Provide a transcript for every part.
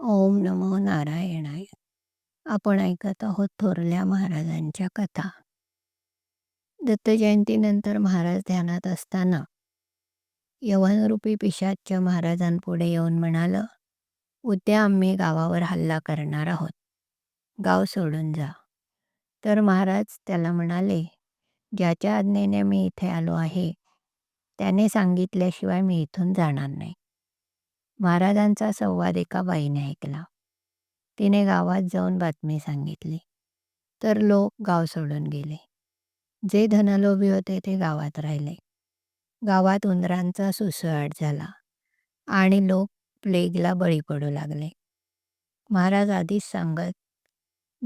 ओम नमो नारायणाय. आपण ऐकत आहोत थोरल्या महाराजांच्या कथा. दत्तजयंतीनंतर महाराज ध्यानात असताना यवनरूपी पिशाच्या महाराजांपुढे येऊन म्हणालं उद्या आम्ही गावावर हल्ला करणार आहोत. गाव सोडून जा. तर महाराज त्याला म्हणाले ज्याच्या आज्ञेने मी इथे आलो आहे त्याने सांगितल्याशिवाय मी इथून जाणार नाही. महाराजांचा संवाद एका बाईने ऐकला. तिने गावात जाऊन बातमी सांगितली. तर लोक गाव सोडून गेले. जे धनलोभी होते ते गावात राहिले. गावात उंदरांचा सुसळाट झाला आणि लोक प्लेगला बळी पडू लागले. महाराज आधीच सांगत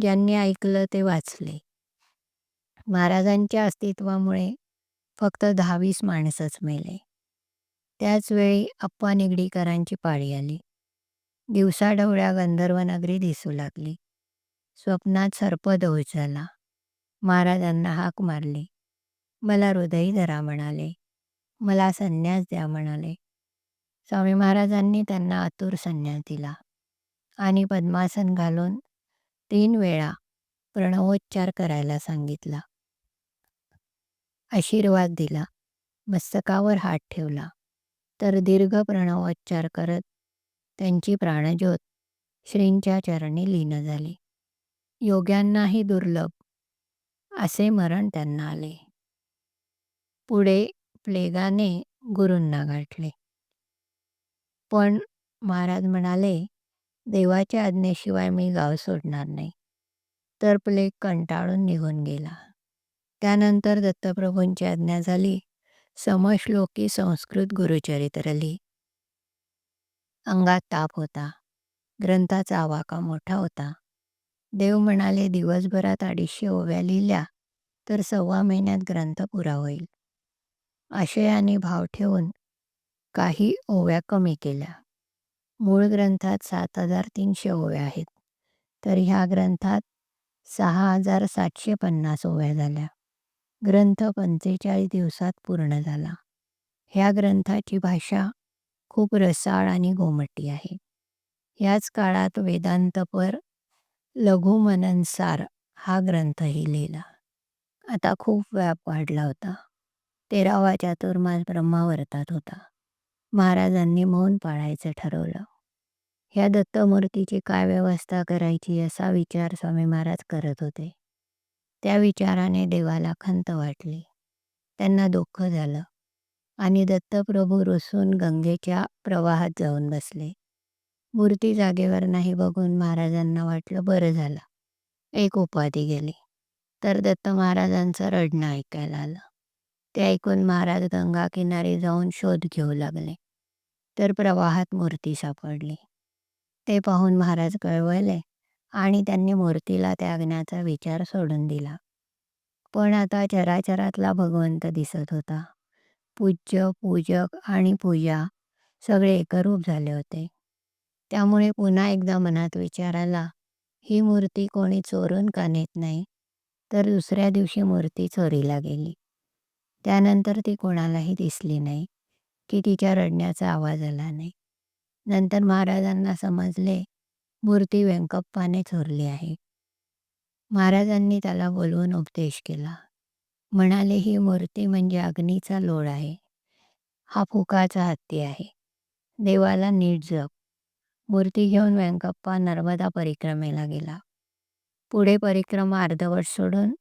ज्यांनी ऐकलं ते वाचले. महाराजांच्या अस्तित्वामुळे फक्त दहावीस माणसंच मेले. त्याचवेळी अप्पा निगडीकरांची पाळी आली. दिवसाढवळ्या गंधर्वनगरी दिसू लागली. स्वप्नात सर्पदोष झाला. महाराजांना हाक मारली. मला हृदयी धरा म्हणाले. मला संन्यास द्या म्हणाले. स्वामी महाराजांनी त्यांना आतुर संन्यास दिला आणि पद्मासन घालून तीन वेळा प्रणवोच्चार करायला सांगितला. आशीर्वाद दिला. मस्तकावर हात ठेवला. तर दीर्घ प्रणवोच्चार करत त्यांची प्राणज्योत श्रींच्या चरणी लीन झाली. योग्यांनाही दुर्लभ असे मरण त्यांना आले. पुढे प्लेगाने गुरूंना गाठले. पण महाराज म्हणाले देवाच्या आज्ञेशिवाय मी गाव सोडणार नाही. तर प्लेग कंटाळून निघून गेला. त्यानंतर दत्तप्रभूंची आज्ञा झाली. समश्लोकी संस्कृत गुरुचरित्र लिही अंगात ताप होता. ग्रंथाचा आवाका मोठा होता. देव म्हणाले दिवसभरात अडीचशे ओव्या लिहिल्या तर सव्वा महिन्यात ग्रंथ पुरा होईल. आशयाने भाव ठेवून काही ओव्या कमी केल्या. मूळ ग्रंथात सात हजार तीनशे ओव्या आहेत. तर ह्या ग्रंथात सहा हजार सातशे पन्नास ओव्या झाल्या. ग्रंथ पंचेचाळीस दिवसात पूर्ण झाला. ह्या ग्रंथाची भाषा खूप रसाळ आणि घोमटी आहे. याच काळात वेदांतपर लघुमननसार हा ग्रंथही लिहिला. आता खूप व्याप वाढला होता. तेरावा चातुर्मास ब्रह्मावर्तात होता. महाराजांनी मौन पाळायचं ठरवलं. ह्या दत्तमूर्तीची काय व्यवस्था करायची असा विचार स्वामी महाराज करत होते. त्या विचाराने देवाला खंत वाटली. त्यांना दुःख झालं आणि दत्तप्रभू रुसून गंगेच्या प्रवाहात जाऊन बसले. मूर्ती जागेवर नाही बघून महाराजांना वाटलं बरं झालं. एक उपाधी गेली. तर दत्त महाराजांचं रडणं ऐकायला आलं. ते ऐकून महाराज गंगा किनारी जाऊन शोध घेऊ लागले. तर प्रवाहात मूर्ती सापडली. ते पाहून महाराज कळवळले आणि त्यांनी मूर्तीला त्यागण्याचा विचार सोडून दिला. पण आता चराचरातला भगवंत दिसत होता. पूज्य पूजक आणि पूजा सगळे एकरूप झाले होते. त्यामुळे पुन्हा एकदा मनात विचार आला ही मूर्ती कोणी चोरून का नेत नाही? तर दुसऱ्या दिवशी मूर्ती चोरीला गेली. त्यानंतर ती कोणालाही दिसली नाही की तिच्या रडण्याचा आवाज आला नाही. नंतर महाराजांना समजले मूर्ती व्यंकप्पाने चोरली आहे. महाराजांनी त्याला बोलवून उपदेश केला. म्हणाले ही मूर्ती म्हणजे अग्नीचा लोळ आहे. हा फुकाचा हत्ती आहे. देवाला नीट जप. मूर्ती घेऊन व्यंकप्पा नर्मदा परिक्रमेला गेला. पुढे परिक्रमा अर्धवट सोडून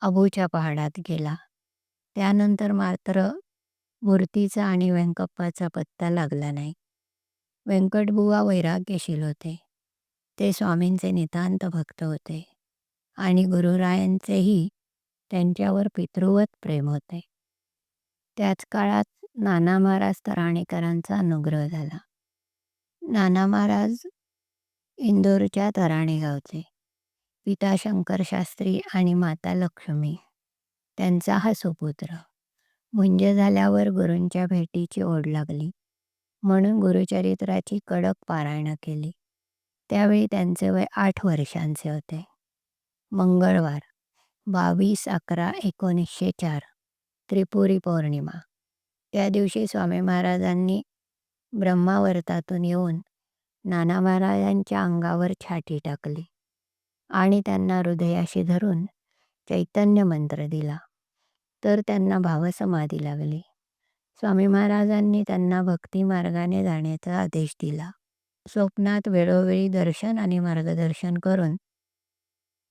अबूच्या पहाडात गेला. त्यानंतर मात्र मूर्तीचा आणि व्यंकप्पाचा पत्ता लागला नाही. व्यंकटबुवा वैराग्यशील होते. ते स्वामींचे नितांत भक्त होते आणि गुरुरायांचेही त्यांच्यावर पितृवत प्रेम होते. त्याच काळात नाना महाराज तराणेकरांचा अनुग्रह झाला. नाना महाराज इंदोरच्या तराणे गावचे पिता शंकर शास्त्री आणि माता लक्ष्मी. त्यांचा हा सुपुत्र. मुंज झाल्यावर गुरूंच्या भेटीची ओढ लागली. म्हणून गुरुचरित्राची कडक पारायणं केली. त्यावेळी त्यांचे वय आठ वर्षांचे होते. मंगळवार बावीस अकरा एकोणीसशे चार त्रिपुरी पौर्णिमा. त्या दिवशी स्वामी महाराजांनी ब्रह्मावर्तातून येऊन नाना महाराजांच्या अंगावर छाटी टाकली आणि त्यांना हृदयाशी धरून चैतन्य मंत्र दिला. तर त्यांना भावसमाधी लागली. स्वामी महाराजांनी त्यांना भक्ती मार्गाने जाण्याचा आदेश दिला. स्वप्नात वेळोवेळी दर्शन आणि मार्गदर्शन करून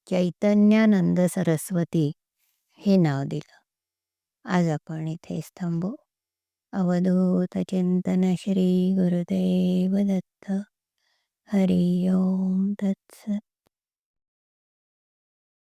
चैतन्यानंद सरस्वती हे नाव दिलं. आज आपण इथेच थांबू. अवधूत चिंतन श्री गुरुदेव दत्त. हरि ओम तत्सत